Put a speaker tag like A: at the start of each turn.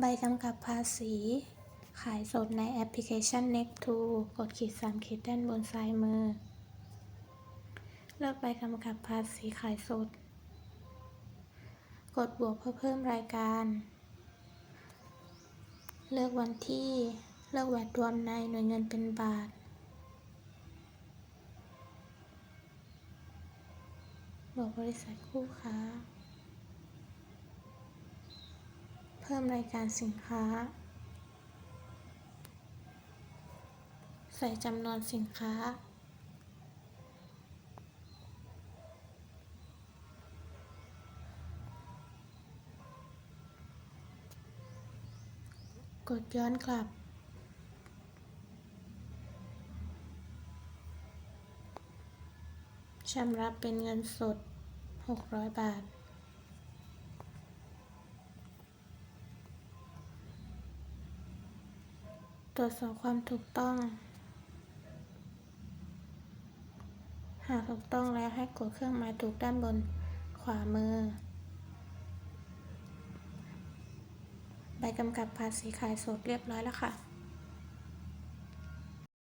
A: ใบกำกับภาษี ขายสดในแอปพลิเคชัน Next2 กดขีด 3 ขีดด้านบนซ้ายมือ เลือกใบกำกับภาษีขายสด กดบวกเพื่อเพิ่มรายการ เลือกวันที่ เลือกแวดรวมในหน่วยเงินเป็นบาทบอกบริษัทคู่ค้า เพิ่มรายการสินค้า ใส่จำนวนสินค้า กดย้อนกลับ ชำระเป็นเงินสด 600 บาท ตรวจสอบความถูกต้อง หากถูกต้องแล้วให้กดเครื่องหมายถูกด้านบนขวามือ ใบกำกับภาษีขายสดเรียบร้อยแล้วค่ะ